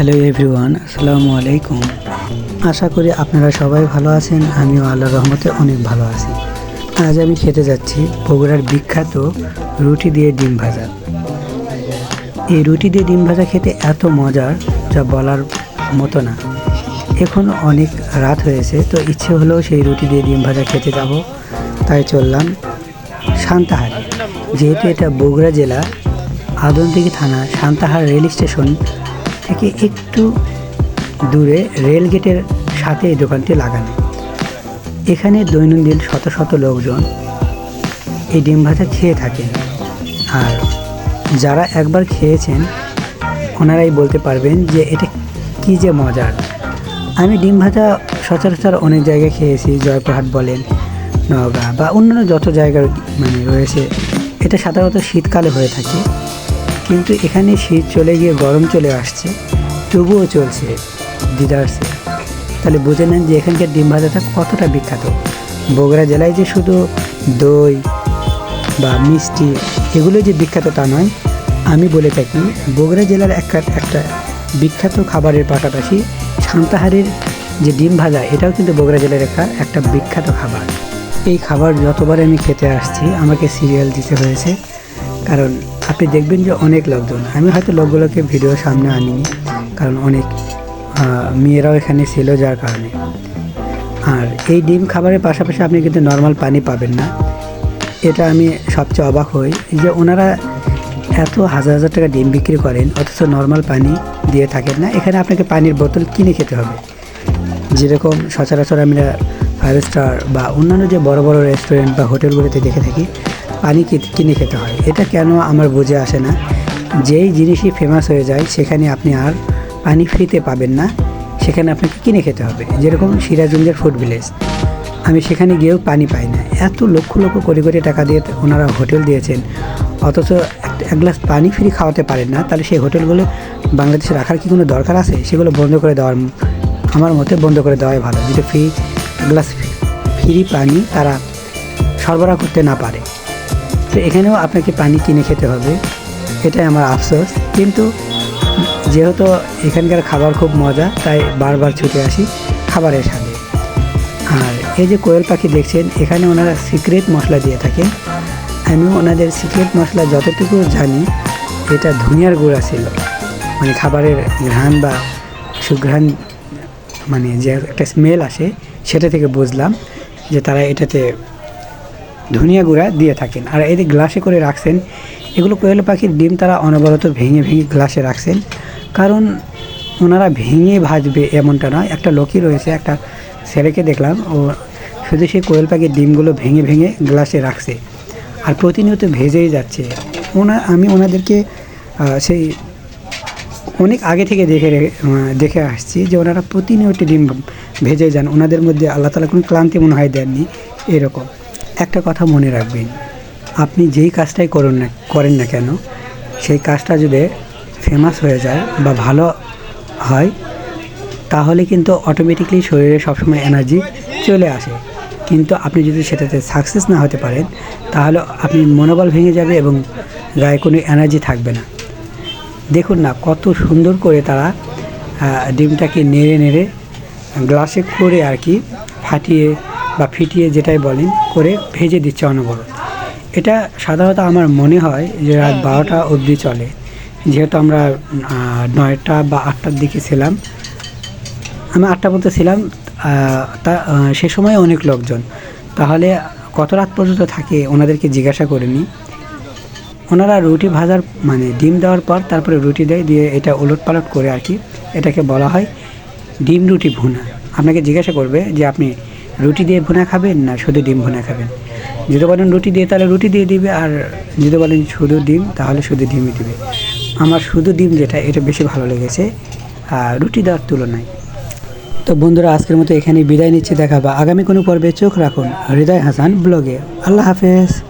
Hello everyone, আসসালামু আলাইকুম। আশা করি আপনারা সবাই ভালো আছেন, আমিও আল্লাহ রহমতে অনেক ভালো আছি। আজ আমি খেতে যাচ্ছি বগুড়ার বিখ্যাত রুটি দিয়ে ডিম ভাজা। এই রুটি দিয়ে ডিম ভাজা খেতে এত মজার যা বলার মতো না। এখন অনেক রাত হয়েছে, তো ইচ্ছে হলো সেই রুটি দিয়ে ডিম ভাজা খেতে যাব। তাই চললাম সান্তাহারে যেহেতু এটা বগুড়া জেলা, আদমদিঘি থানা সান্তাহার রেল স্টেশন থেকে একটু দূরে রেল গেটের সাথে এই দোকানটি লাগানো। এখানে দৈনন্দিন শত শত লোকজন এই ডিম ভাজা খেয়ে থাকেন। আর যারা একবার খেয়েছেন, ওনারাই বলতে পারবেন যে এটা কী যে মজার। আমি ডিম ভাজা সচরাচর অনেক জায়গায় খেয়েছি, জয়পুরহাট বলেন, নওগাঁ বা অন্যান্য যত জায়গার মানে রয়েছে, এটা সাধারণত শীতকালে হয়ে থাকে। কিন্তু এখানে শীত চলে গিয়ে গরম চলে আসছে, তবুও চলছে দিদার্সে তাহলে বুঝে নেন যে এখানকার ডিম ভাজাটা কতটা বিখ্যাত। বগুড়া জেলায় যে শুধু দই বা মিষ্টি এগুলো যে বিখ্যাত তা নয়, আমি বলে থাকি বগুড়া জেলার একটা একটা বিখ্যাত খাবারের পাশাপাশি সান্তাহারের যে ডিম ভাজা, এটাও কিন্তু বগুড়া জেলার একটা একটা বিখ্যাত খাবার। এই খাবার যতবার আমি খেতে আসছি, আমাকে সিরিয়াল দিতে হয়েছে, কারণ আপনি দেখবেন যে অনেক লোকজন, আমি হয়তো লোকগুলোকে ভিডিও সামনে আনিনি, কারণ অনেক মেয়েরাও এখানে ছিল যার কারণে। আর এই ডিম খাবারের পাশাপাশি আপনি কিন্তু নর্মাল পানি পাবেন না। এটা আমি সবচেয়ে অবাক হই যে ওনারা এত হাজার হাজার টাকা ডিম বিক্রি করেন, অথচ নর্মাল পানি দিয়ে থাকেন না। এখানে আপনাকে পানির বোতল কিনে খেতে হবে। যেরকম সচরাচর আমরা ফাইভ স্টার বা অন্যান্য যে বড় বড় রেস্টুরেন্ট বা হোটেলগুলোতে দেখে থাকি পানি কিনে খেতে হয়। এটা কেন আমার বুঝে আসে না। যেই জিনিসই ফেমাস হয়ে যায়, সেখানে আপনি আর পানি ফ্রিতে পাবেন না। সেখানে আপনাকে কিনে খেতে হবে। যেরকম সিরাজগঞ্জের ফুড ভিলেজ আমি সেখানে গিয়েও পানি পাই না। এত লক্ষ লক্ষ কোটি কোটি টাকা দিয়ে ওনারা হোটেল দিয়েছেন। অথচ এক- গ্লাস পানি ফ্রি খাওয়াতে পারেন না। তাহলে সেই হোটেলগুলো বাংলাদেশে রাখার কি কোনো দরকার আছে? সেগুলো বন্ধ করে দেওয়ার আমার মতে বন্ধ করে দেওয়াই ভালো। যেটা ফ্রি এক গ্লাস ফ্রি পানি তারা সরবরাহ করতে না পারে। তো এখানেও আপনাকে পানি কিনে খেতে হবে। এটাই আমার আফসোস। কিন্তু যেহেতু এখানকার খাবার খুব মজা, তাই বারবার ছুটে আসি খাবারের সাথে আর এই যে কোয়েল পাখি দেখছেন, এখানে ওনারা সিক্রেট মশলা দিয়ে থাকেন। আমি ওনাদের সিক্রেট মশলা যতটুকু জানি, এটা ধনিয়ার গুঁড়া ছিল। মানে খাবারের ঘ্রাণ বা সুঘ্রাণ মানে যে একটা স্মেল আসে, সেটা থেকে বুঝলাম যে তারা এটাতে ধনিয়া গুঁড়া দিয়ে থাকেন। আর যে গ্লাসে করে রাখছেন, এগুলো কোয়েল পাখির ডিম তারা অনবরত ভেঙে ভেঙে গ্লাসে রাখছেন। কারণ ওনারা ভেঙে ভাজবে এমনটা নয়, একটা লোকই রয়েছে, একটা ছেলেকে দেখলাম, ও শুধু সেই কোয়েল পাখির ডিমগুলো ভেঙে ভেঙে গ্লাসে রাখছে আর প্রতিনিয়ত ভেজেই যাচ্ছে। ওনা, আমি ওনাদেরকে সেই অনেক আগে থেকে দেখে দেখে আসছি যে ওনারা প্রতিনিয়ত ডিম ভেজে যান। ওনাদের মধ্যে আল্লাহ তালা কোনো ক্লান্তি মনে হয় দেননি, এরকম। একটা কথা মনে রাখবেন, আপনি যেই কাজটাই করুন না, করেন না কেন, সেই কাজটা যদি ফেমাস হয়ে যায় বা ভালো হয়, তাহলে কিন্তু অটোমেটিকলি শরীরে সবসময় এনার্জি চলে আসে। কিন্তু আপনি যদি সেটাতে সাকসেস না হতে পারেন, তাহলে আপনি মনোবল ভেঙে যাবে এবং গায়ে কোনো এনার্জি থাকবে না। দেখুন না, কত সুন্দর করে তারা ডিমটাকে নেড়ে নেড়ে গ্লাসে করে আর কি ফাটিয়ে বা ফিটিয়ে যেটাই বলেন করে ভেজে দিচ্ছে অনবরত। এটা সাধারণত আমার মনে হয় যে রাত বারোটা অবধি চলে। যেহেতু আমরা নয়টা বা আটটার দিকে ছিলাম আমি আটটা পর্যন্ত ছিলাম তা সে সময় অনেক লোকজন। তাহলে কত রাত পর্যন্ত থাকে ওনাদেরকে জিজ্ঞাসা করিনি ওনারা রুটি ভাজার মানে ডিম দেওয়ার পর তারপরে রুটি দেয় দিয়ে এটা উলট পালট করে আর কি এটাকে বলা হয় ডিম রুটি ভুনা। আপনাকে জিজ্ঞাসা করবে যে আপনি রুটি দিয়ে ভুনা খাবেন না শুধু ডিম ভুনা খাবেন? যদি বলেন রুটি দিয়ে, তাহলে রুটি দিয়ে দিবে, আর যদি বলেন শুধু ডিম, তাহলে শুধু ডিমই দিবে। আমার শুধু ডিম যেটা, এটা বেশি ভালো লেগেছে, আর রুটি দেওয়ার তুলনায়। তো বন্ধুরা, আজকের মতো এখানে বিদায় নিচ্ছে, দেখাবা আগামী কোনো পর্বে। চোখ রাখুন, হৃদয় হাসান ব্লগে। আল্লাহ হাফেজ।